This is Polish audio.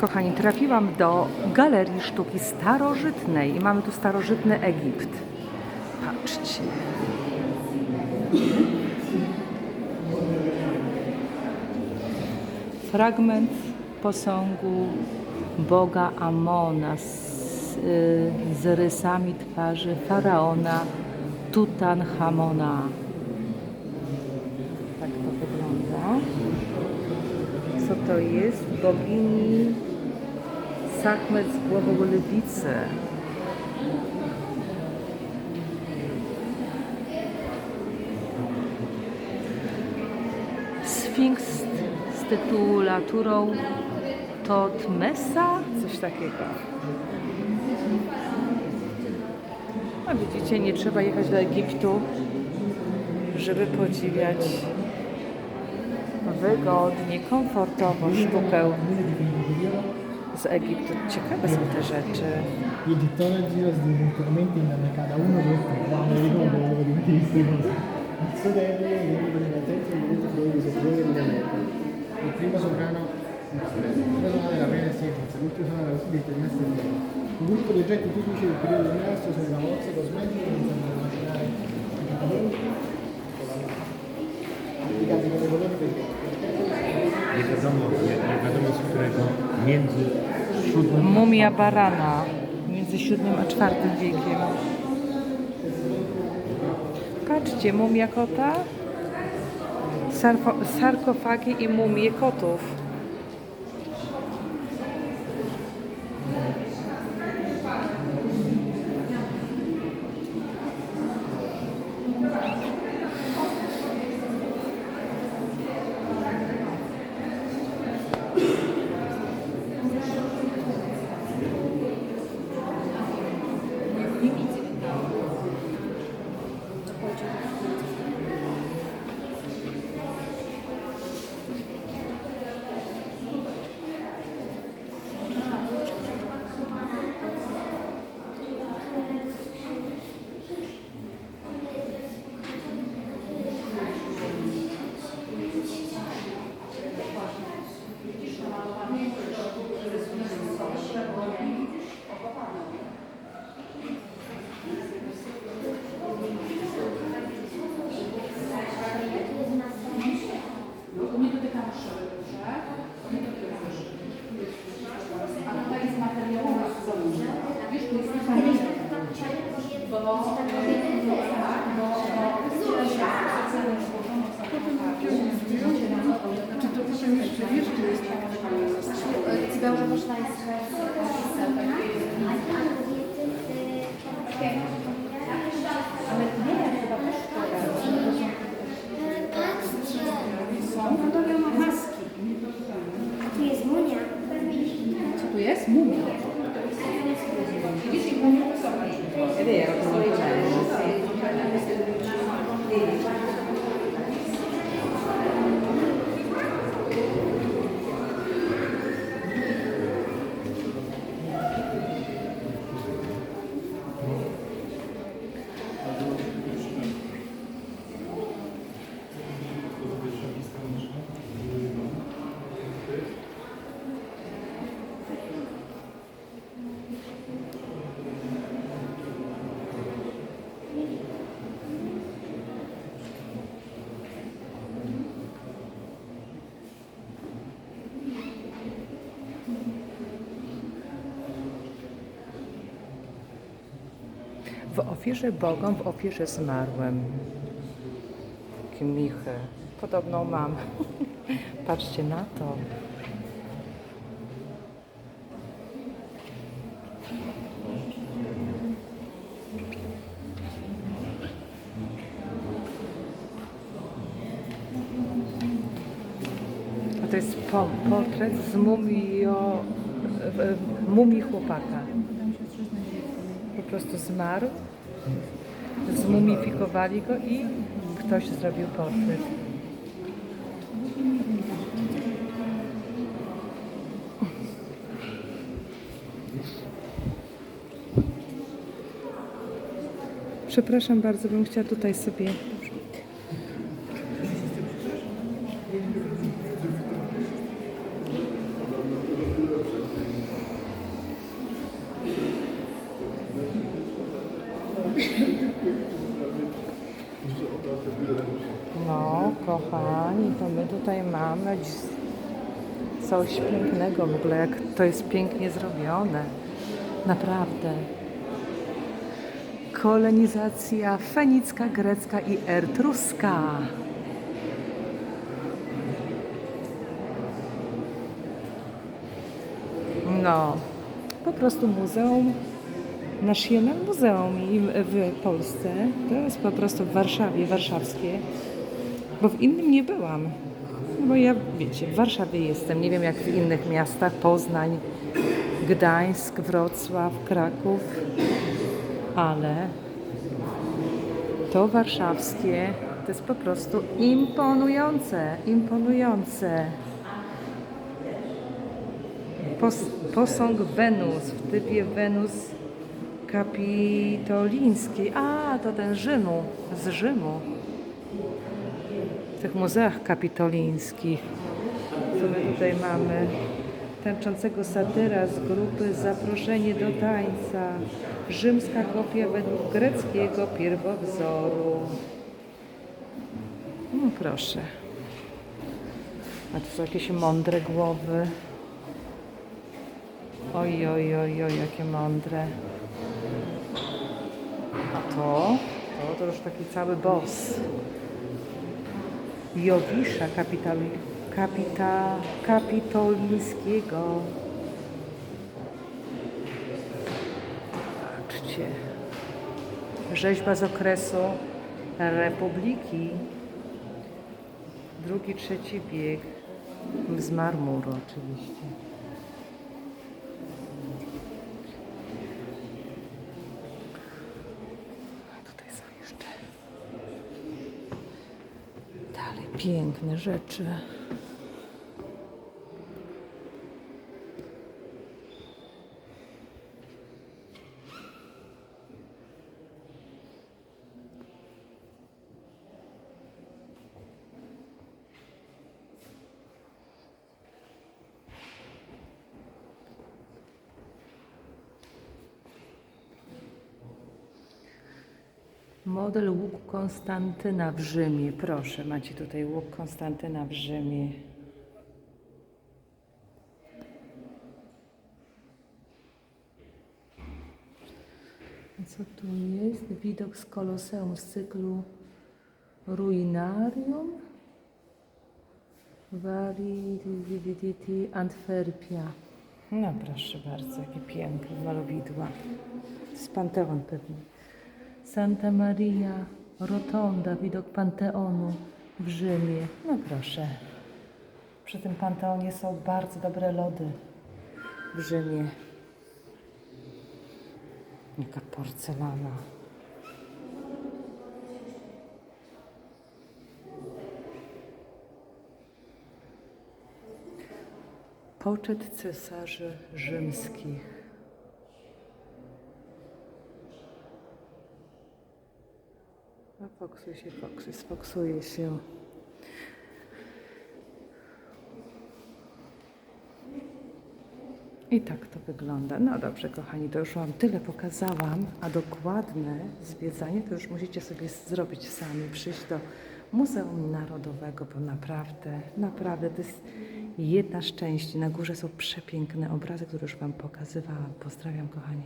Kochani, trafiłam do Galerii Sztuki Starożytnej i mamy tu starożytny Egipt. Patrzcie. Fragment posągu boga Amona z, z rysami twarzy faraona Tutanchamona. Tak to wygląda. Co to jest? Bogini Sachmet z głową lewicy. Sfinks z tytulaturą Totmesa? Coś takiego. A widzicie, nie trzeba jechać do Egiptu, żeby podziwiać wygodnie, komfortowo sztukę z Egiptu. Ciekawe są te rzeczy. Il primo occhi. Nie wiadomo, nie, nie wiadomo z którego między siódmym Mumia barana między VII a IV wiekiem. Patrzcie, mumia kota, sarfo- sarkofagi i mumie kotów. Nie dotykamy szyby, dobrze? Nie dotykamy szyby. A tutaj jest materiałowa izolucja. Wiesz, tu jest bo, bo, tak, bo, bo specjalnie złożono w sarkofagu. Czy to potem jeszcze, jeszcze jest tak? Cygaura można jest W ofierze bogom, w ofierze zmarłym. Takie michy. Podobną mam. Patrzcie na to. To jest po, portret z mumio, w- w- mumii chłopaka. Prostu zmarł, zmumifikowali go i ktoś zrobił portret. Przepraszam bardzo, bym chciała tutaj sobie No, kochani, to my tutaj mamy coś pięknego. W ogóle jak to jest pięknie zrobione. Naprawdę. Kolonizacja fenicka, grecka i ertruska. No, po prostu muzeum nasz jeden muzeum w Polsce, to jest po prostu w Warszawie, warszawskie, bo w innym nie byłam. No Bo ja, wiecie, w Warszawie jestem, nie wiem jak w innych miastach, Poznań, Gdańsk, Wrocław, Kraków, ale to warszawskie to jest po prostu imponujące, imponujące. Pos, posąg Wenus w typie Wenus kapitolińskiej. A, to ten Rzymu, z Rzymu. W tych muzeach kapitolińskich. Co my tutaj mamy? Tańczącego satyra z grupy Zaproszenie do tańca. Rzymska kopia według greckiego pierwowzoru. No proszę. A tu są jakieś mądre głowy. Oj, oj, oj, oj, jakie mądre. A to? To, to już taki cały boss. Jowisza kapitali, kapita, kapitolińskiego. Patrzcie. Rzeźba z okresu Republiki. Drugi, trzeci bieg. Z marmuru oczywiście. Tutaj są jeszcze dalej piękne rzeczy. Model łuk Konstantyna w Rzymie. Proszę, macie tutaj łuk Konstantyna w Rzymie. Co tu jest? Widok z Koloseum z cyklu Ruinarium. Validity Antwerpia. No proszę bardzo, jakie piękne malowidła. To jest Panteon pewnie. Santa Maria Rotonda, widok Panteonu w Rzymie. No proszę. Przy tym Panteonie są bardzo dobre lody w Rzymie. Jaka porcelana. Poczet cesarzy rzymskich. A foksuje się, foksuje, sfoksuje się. I tak to wygląda. No dobrze, kochani, to już Wam tyle pokazałam, a dokładne zwiedzanie to już musicie sobie zrobić sami, przyjść do Muzeum Narodowego, bo naprawdę, naprawdę to jest jedna z części. Na górze są przepiękne obrazy, które już Wam pokazywałam. Pozdrawiam, kochani.